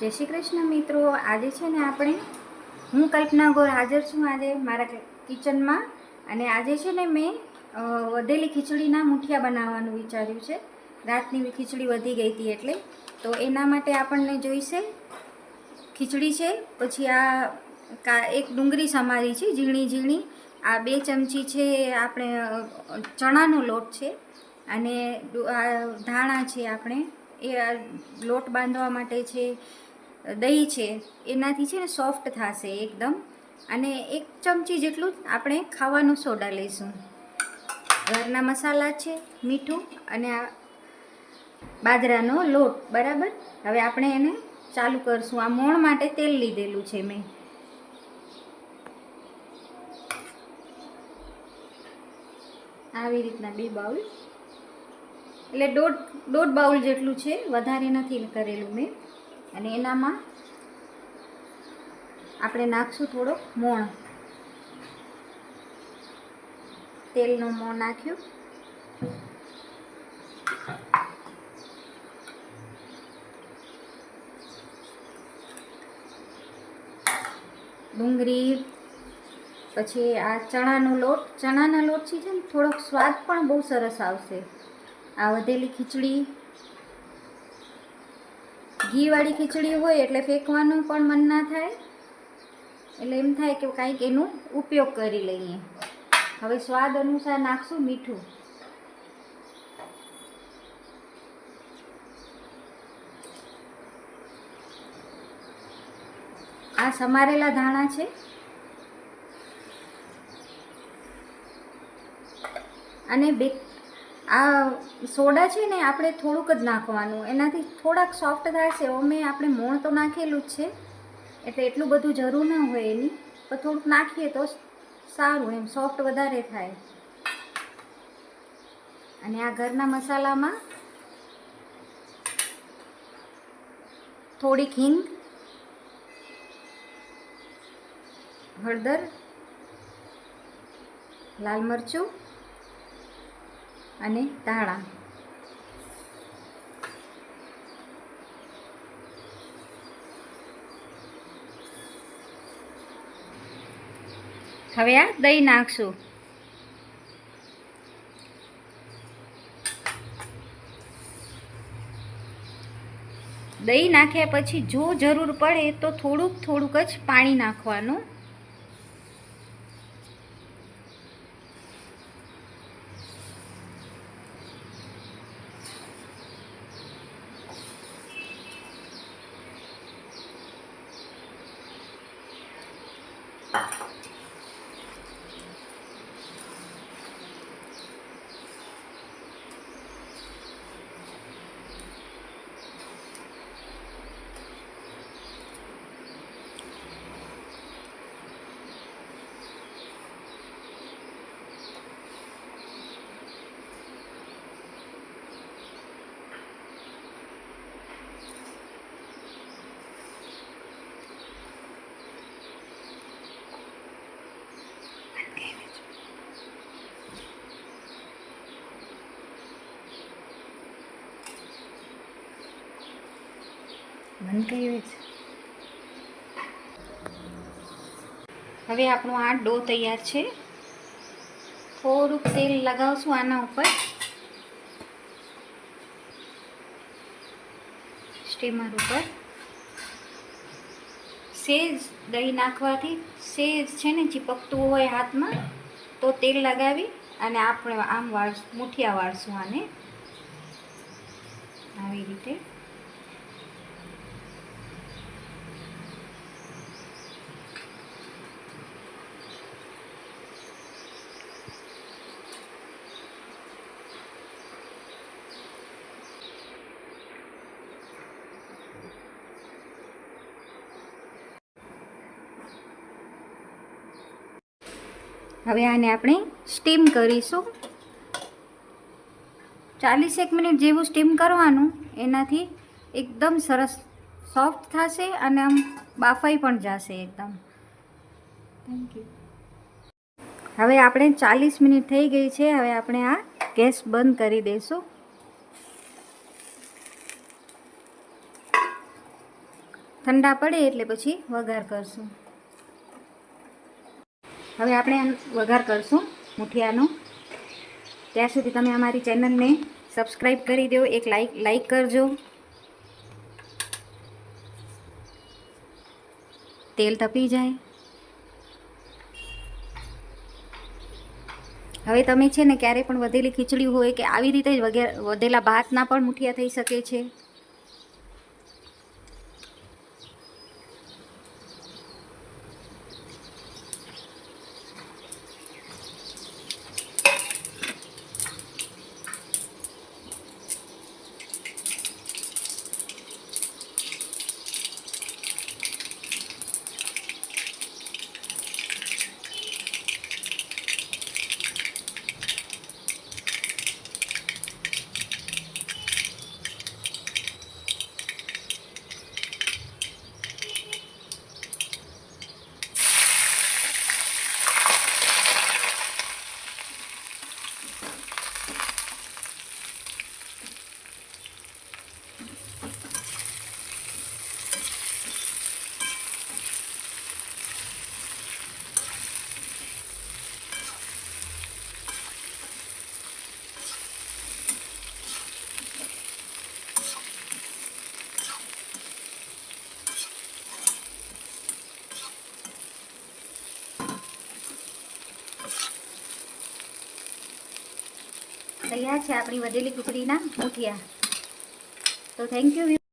જય શ્રી કૃષ્ણ મિત્રો, આજે છે ને આપણે હું કલ્પના ગોર હાજર છું આજે મારા કિચનમાં અને આજે છે ને મેં વધેલી ખીચડીના મુઠિયા બનાવવાનું વિચાર્યું છે. રાતની ખીચડી વધી ગઈ હતી એટલે. તો એના માટે આપણને જોઈશે ખીચડી છે, પછી આ એક ડુંગળી સમારી છે, ઝીણી ઝીણી. આ બે ચમચી છે આપણે ચણાનો લોટ છે અને ધાણા છે આપણે. એ લોટ બાંધવા માટે છે. દહીં છે, એનાથી છે ને સોફ્ટ થશે એકદમ. અને એક ચમચી જેટલું આપણે ખાવાનું સોડા લઈશું. ઘરના મસાલા છે, મીઠું અને આ બાજરાનો લોટ, બરાબર? હવે આપણે એને ચાલુ કરશું. આ મોણ માટે તેલ લીધેલું છે મેં. આવી રીતના બે બાઉલ. એટલે દોઢ દોઢ બાઉલ જેટલું છે, વધારે નથી કરેલું મેં. અને એનામાં આપણે નાખશું થોડોક મોણ. તેલનું મોણ નાખ્યું. ડુંગળી, પછી આ ચણાનો લોટ. ચણાના લોટથી છે ને થોડોક સ્વાદ પણ બહુ સરસ આવશે. આ વધેલી ખીચડી ઘીવાળી ખીચડી હોય એટલે ફેંકવાનું પણ મન ના થાય. એટલે એમ થાય કે કાંઈક એનું ઉપયોગ કરી લઈએ. હવે સ્વાદ અનુસાર નાખશું મીઠું. આ સમારેલા ધાણા છે. અને બે આ સોડા છે ને આપણે થોડુંક જ નાખવાનું. એનાથી થોડાક સોફ્ટ થશે અમે આપણે મોણ તો નાખેલું જ છે. એટલે એટલું બધું જરૂર ના હોય એની. પણ થોડુંક નાખીએ તો સારું એમ. સોફ્ટ વધારે થાય. અને આ ઘરના મસાલામાં થોડીક હિંગ, હળદર, લાલ મરચું અને ધાણા. હવે આ દહીં નાખશું. દહીં નાખ્યા પછી જો જરૂર પડે તો થોડુંક થોડુંક જ પાણી નાખવાનું. મન કહ્યું છે હવે આપણો આ ડો તૈયાર છે. થોડુંક તેલ લગાવશું આના ઉપર. સ્ટીમર ઉપર. સેજ દહીં નાખવાથી સેજ છે ને ચીપકતું હોય હાથમાં, તો તેલ લગાવી અને આપણે આમ વાળ મુઠિયા વાળશું આને. આવી રીતે. હવે આને આપણે સ્ટીમ કરીશું. ચાલીસેક મિનિટ જેવું સ્ટીમ કરવાનું એનાથી એકદમ સરસ સોફ્ટ થશે અને આમ બાફાઈ પણ જશે એકદમ. થેન્ક યુ હવે આપણે ચાલીસ મિનિટ થઈ ગઈ છે હવે આપણે આ ગેસ બંધ કરી દઈશું. ઠંડા પડે એટલે પછી વઘાર કરશું. હવે આપણે વઘાર કરશું મુઠિયાનો. ત્યાં સુધી તમે અમારી ચેનલને સબસ્ક્રાઈબ કરી દો, એક લાઈક લાઈક કરજો. તેલ તપી જાય. હવે તમે છે ને ક્યારે પણ વધેલી ખીચડી હોય કે આવી રીતે જ વધેલા ભાતના પણ મુઠિયા થઈ શકે છે. તૈયાર છે આપણી વધેલી ખીચડીના મૂઠિયા તો થેન્ક યુ